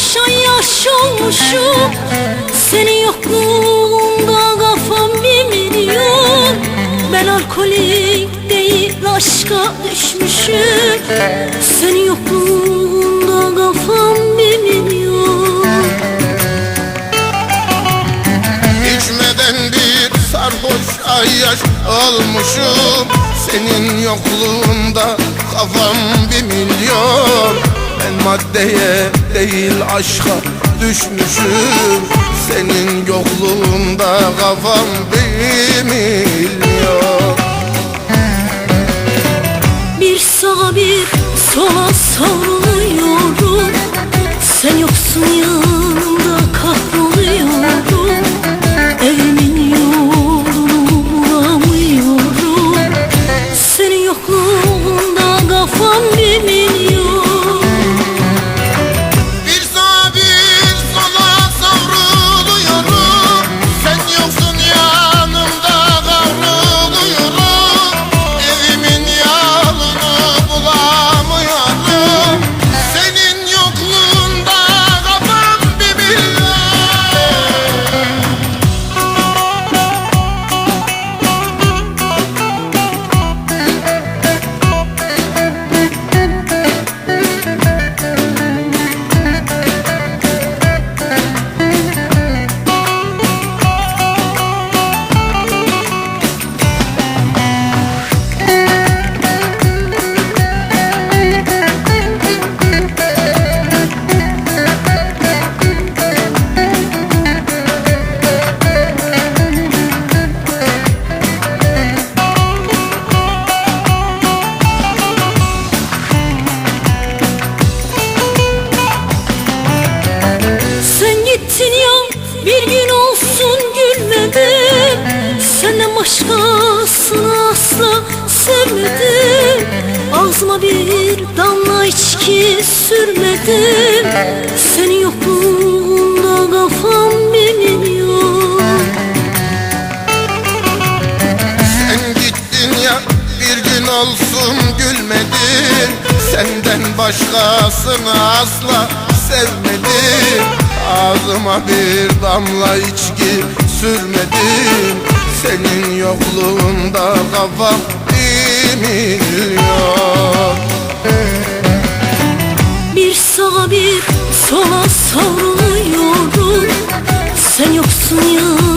İçmeden bir sarhoşa yaş olmuşum Senin yokluğunda kafam bir milyon Ben alkolik değil aşka düşmüşüm. Senin yokluğunda kafam bir milyon İçmeden bir sarhoş ayyaş olmuşum. Senin yokluğunda kafam bir milyon maddeye değil aşka düşmüşüm. Senin yokluğunda kafam bir bir gün olsun gülmedim Senden başkasını asla sevmedim. Ağzıma bir damla içki sürmedim Senin yokluğunda kafam bir milyon Sen gittin ya bir gün olsun gülmedin. Senden başkasını asla sevmedim Ağzıma bir damla içki sürmedim. Senin yokluğunda kafam bir milyon Bir sağa bir sola savruluyorum. Sen yoksun ya.